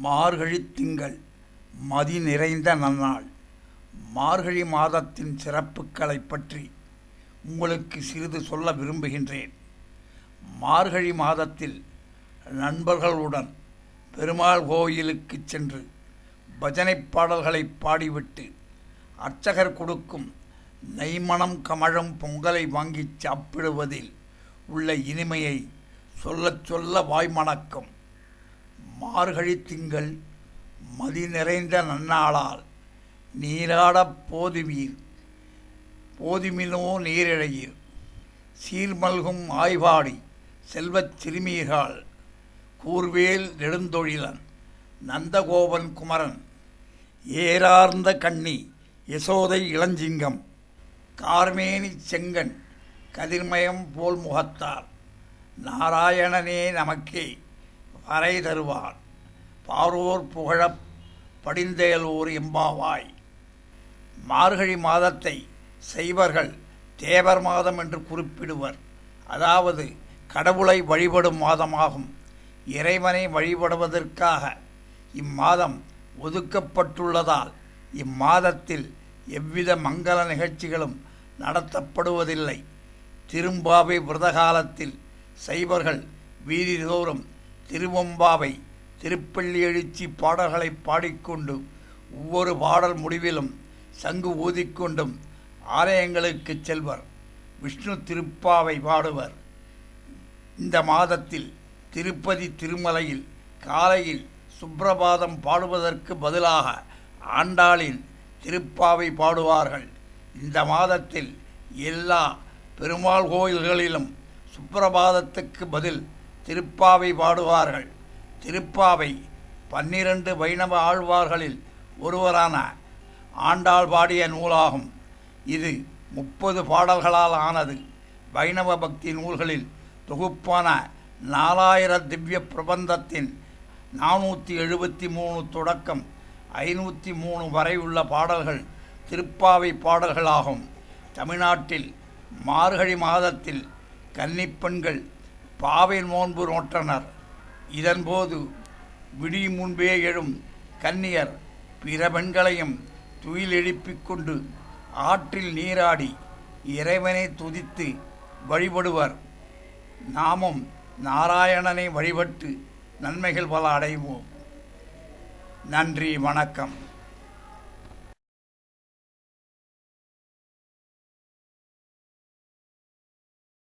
மார்கழி திங்கள் மதி நிறைந்த நன்னாள். மார்கழி மாதத்தின் சிறப்புகளைப் பற்றி உங்களுக்கு சிறிது சொல்ல விரும்புகின்றேன். மார்கழி மாதத்தில் நண்பர்களுடன் பெருமாள் கோயிலுக்கு சென்று பஜனை பாடல்களை பாடிவிட்டு அர்ச்சகர் கொடுக்கும் நெய்மணம் கமழும் பொங்கலை வாங்கி சாப்பிடுவதில் உள்ள இனிமையை சொல்லச் சொல்ல வாய்மணக்கம். மார்கழி திங்கள் மதி நிறைந்த நன்னாளால் நீராடப் போதுவீர். போதுமினோ நீரிழையீர். சீர்மல்கும் ஆய்வாடி செல்வச் சிறுமீர்கள் கூர்வேல் நெடுந்தொழிலன் நந்தகோபன் குமரன். ஏரார்ந்த கண்ணி யசோதை இளஞ்சிங்கம் கார்மேனி செங்கன் கதிர்மயம் போல் முகத்தார். நாராயணனே நமக்கே அறை தருவார். பாரோர் புகழப் படிந்தேலூர் எம்பாவாய் மார்கழி மாதத்தை செய்வர்கள் தேவர் மாதம் என்று குறிப்பிடுவர். அதாவது கடவுளை வழிபடும் மாதமாகும். இறைவனை வழிபடுவதற்காக இம்மாதம் ஒதுக்கப்பட்டுள்ளதால் இம்மாதத்தில் எவ்வித மங்கள நிகழ்ச்சிகளும் நடத்தப்படுவதில்லை. திரும்பாவை விரதகாலத்தில் சைவர்கள் வீதிதோறும் திருவம்பாவை திருப்பள்ளி எழுச்சி பாடல்களை பாடிக்கொண்டு ஒவ்வொரு பாடல் முடிவிலும் சங்கு ஊதிக்கொண்டும் ஆலயங்களுக்கு செல்வர். விஷ்ணு திருப்பாவை பாடுவர். இந்த மாதத்தில் திருப்பதி திருமலையில் காலையில் சுப்பிரபாதம் பாடுவதற்கு பதிலாக ஆண்டாளின் திருப்பாவை பாடுவார்கள். இந்த மாதத்தில் எல்லா பெருமாள் கோயில்களிலும் சுப்பிரபாதத்துக்கு பதில் திருப்பாவை பாடுவார்கள். திருப்பாவை பன்னிரண்டு வைணவ ஆழ்வார்களில் ஒருவரான ஆண்டாள் பாடிய நூலாகும். இது முப்பது பாடல்களால் ஆனது. வைணவ பக்தி நூல்களில் தொகுப்பான நாலாயிர திவ்ய பிரபந்தத்தின் நானூற்றி எழுபத்தி மூணு தொடக்கம் ஐநூற்றி மூணு வரை உள்ள பாடல்கள் திருப்பாவை பாடல்களாகும். தமிழ்நாட்டில் மார்கழி மாதத்தில் கன்னிப்பெண்கள் பாவை நோன்பு நோற்றனர் இதன்போது விடி முன்பே எழும் கன்னியர் பிற பெண்களையும் துயில் எழுப்பிக் கொண்டு ஆற்றில் நீராடி இறைவனை துதித்து வழிபடுவர். நாமும் நாராயணனை வழிபட்டு நன்மைகள் பல அடைவோம். நன்றி வணக்கம்.